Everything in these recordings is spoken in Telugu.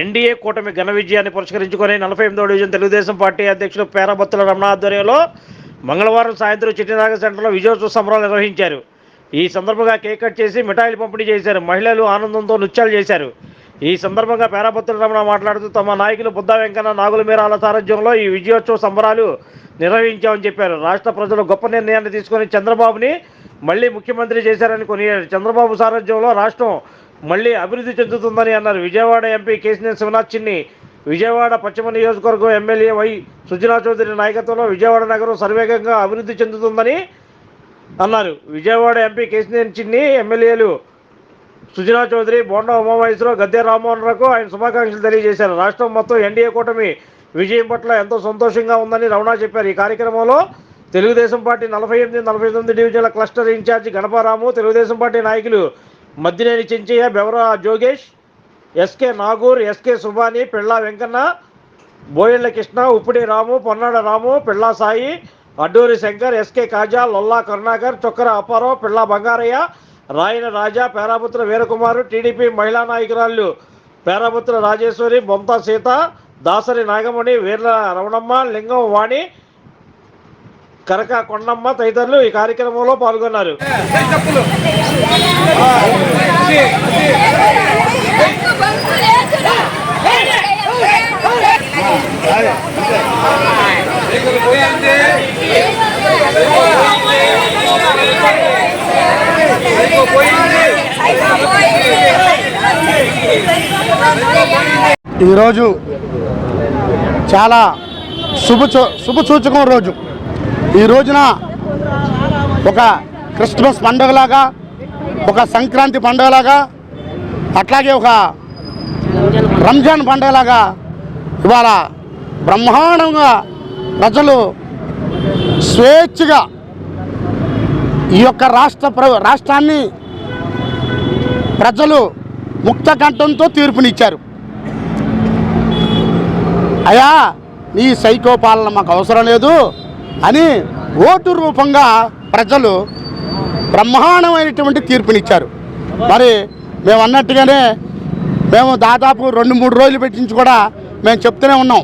ఎన్డీఏ కూటమి ఘన విజయాన్ని పురస్కరించుకొని నలభై ఎనిమిదో డివిజన్ తెలుగుదేశం పార్టీ అధ్యక్షులు పేరబత్తుల రమణ ఆధ్వర్యంలో మంగళవారం సాయంత్రం చిట్టినాగ సెంటర్లో విజయోత్సవ సంబరాలు నిర్వహించారు. ఈ సందర్భంగా కేక్ కట్ చేసి మిఠాయిలు పంపిణీ చేశారు. మహిళలు ఆనందంతో నృత్యాలు చేశారు. ఈ సందర్భంగా పేరాపత్రుల రమణ మాట్లాడుతూ తమ నాయకులు బుద్ధ వెంకన్న నాగుల మీరాల సారథ్యంలో ఈ విజయోత్సవ సంబరాలు నిర్వహించామని చెప్పారు. రాష్ట్ర ప్రజలు గొప్ప నిర్ణయాన్ని తీసుకొని చంద్రబాబుని మళ్ళీ ముఖ్యమంత్రి చేశారని కొనియారు చంద్రబాబు సారథ్యంలో రాష్ట్రం మళ్ళీ అభివృద్ధి చెందుతుందని అన్నారు. విజయవాడ ఎంపీ కేసినేని శివనాథ్ చిన్ని విజయవాడ పశ్చిమ నియోజకవర్గం ఎమ్మెల్యే వై సుజనా చౌదరి నాయకత్వంలో విజయవాడ నగరం సర్వేగంగా అభివృద్ధి చెందుతుందని అన్నారు. విజయవాడ ఎంపీ కేసినేని చిన్ని ఎమ్మెల్యేలు సుజనా చౌదరి బోండా ఉమామహేశ్వరరావు గద్దె రామ్మోహన్రావుకు ఆయన శుభాకాంక్షలు తెలియజేశారు. రాష్ట్రం మొత్తం ఎన్డీఏ కూటమి విజయం పట్ల ఎంతో సంతోషంగా ఉందని రమణ చెప్పారు. ఈ కార్యక్రమంలో తెలుగుదేశం పార్టీ నలభై ఎనిమిది నలభై తొమ్మిది డివిజన్ల cluster incharge Ganaparamu Telugu Desam party నాయకులు Maddineni Chenchaiah Bevara జోగేష్ SK Nagoor SK Subani Pilla Venkanna Boyalla Krishna Uppudi Ramu Ponnada Ramu Pilla Sai Adduri Shankar SK Kaja Lolla Karunakar Chokkara Apparao Pilla Bangaraiah Rayana Raja Peraputra Veerakumar TDP మహిళా నాయకురాళ్ళు పేరాపుత్ర రాజేశ్వరి బొంత సీత దాసరి నాగమణి వీర్ల రమణమ్మ లింగం వాణి కరక కొండమ్మ తదితరులు ఈ కార్యక్రమంలో పాల్గొన్నారు. ఈరోజు చాలా శుభ శుభసూచకం రోజు. ఈ రోజున ఒక క్రిస్మస్ పండుగలాగా ఒక సంక్రాంతి పండుగలాగా అట్లాగే ఒక రంజాన్ పండుగలాగా ఇవాళ బ్రహ్మాండంగా ప్రజలు స్వేచ్ఛగా ఈ యొక్క రాష్ట్ర ప్ర రాష్ట్రాన్ని ప్రజలు ముక్త కంఠంతో తీర్పునిచ్చారు. అయా నీ సైకో పాలన మాకు అవసరం లేదు. అని ఓటు రూపంగా ప్రజలు బ్రహ్మాండమైనటువంటి తీర్పునిచ్చారు. మరి మేము అన్నట్టుగానే మేము దాదాపు రెండు మూడు రోజులు పెట్టించి కూడా మేము చెప్తూనే ఉన్నాం.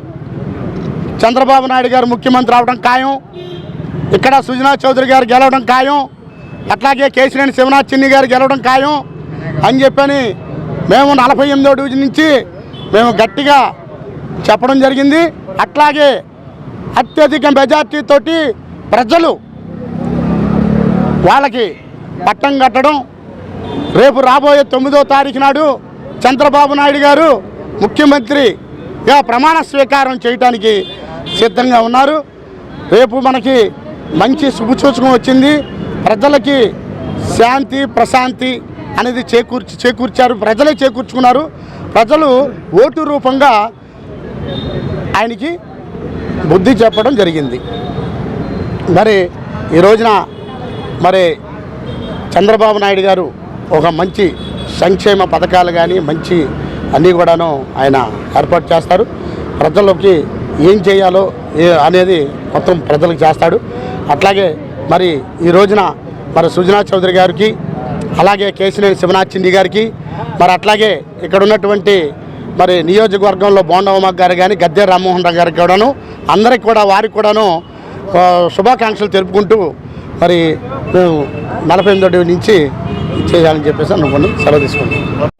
చంద్రబాబు నాయుడు గారు ముఖ్యమంత్రి అవడం ఖాయం. ఇక్కడ సుజనా చౌదరి గారు గెలవడం ఖాయం. అట్లాగే కేసినేని శివనాథ్ చిన్ని గారు గెలవడం ఖాయం అని చెప్పని మేము నలభై ఎనిమిదో డివిజన్ నుంచి మేము గట్టిగా చెప్పడం జరిగింది. అట్లాగే అత్యధిక మెజార్టీతోటి ప్రజలు వాళ్ళకి పట్టం కట్టడం రేపు రాబోయే తొమ్మిదో తారీఖు నాడు చంద్రబాబు నాయుడు గారు ముఖ్యమంత్రిగా ప్రమాణ స్వీకారం చేయడానికి సిద్ధంగా ఉన్నారు. రేపు మనకి మంచి శుభసూచకం వచ్చింది. ప్రజలకి శాంతి ప్రశాంతి అనేది చేకూర్చి చేకూర్చారు. ప్రజలే చేకూర్చుకున్నారు. ప్రజలు ఓటు రూపంగా ఆయనకి బుద్ధి చెప్పడం జరిగింది. మరి ఈ రోజున మరి చంద్రబాబు నాయుడు గారు ఒక మంచి సంక్షేమ పథకాలు కానీ మంచి అన్నీ కూడాను ఆయన ఏర్పాటు చేస్తారు. ప్రజలకి ఏం చేయాలో అనేది మొత్తం ప్రజలకు చేస్తాడు. అట్లాగే మరి ఈ రోజున మరి సుజనా చౌదరి గారికి అలాగే కేసినేని శివనాథ్ చిండి గారికి మరి అట్లాగే ఇక్కడ ఉన్నటువంటి మరి నియోజకవర్గంలో బోండవమ్మ గారు కానీ గద్దె రామ్మోహన్ రావు గారికి కూడాను అందరికి కూడా వారికి కూడాను శుభాకాంక్షలు తెలుపుకుంటూ మరి మేము నలభై ఎనిమిది నుంచి చేయాలని చెప్పేసి అనుకుని సెలవు తీసుకుంటాం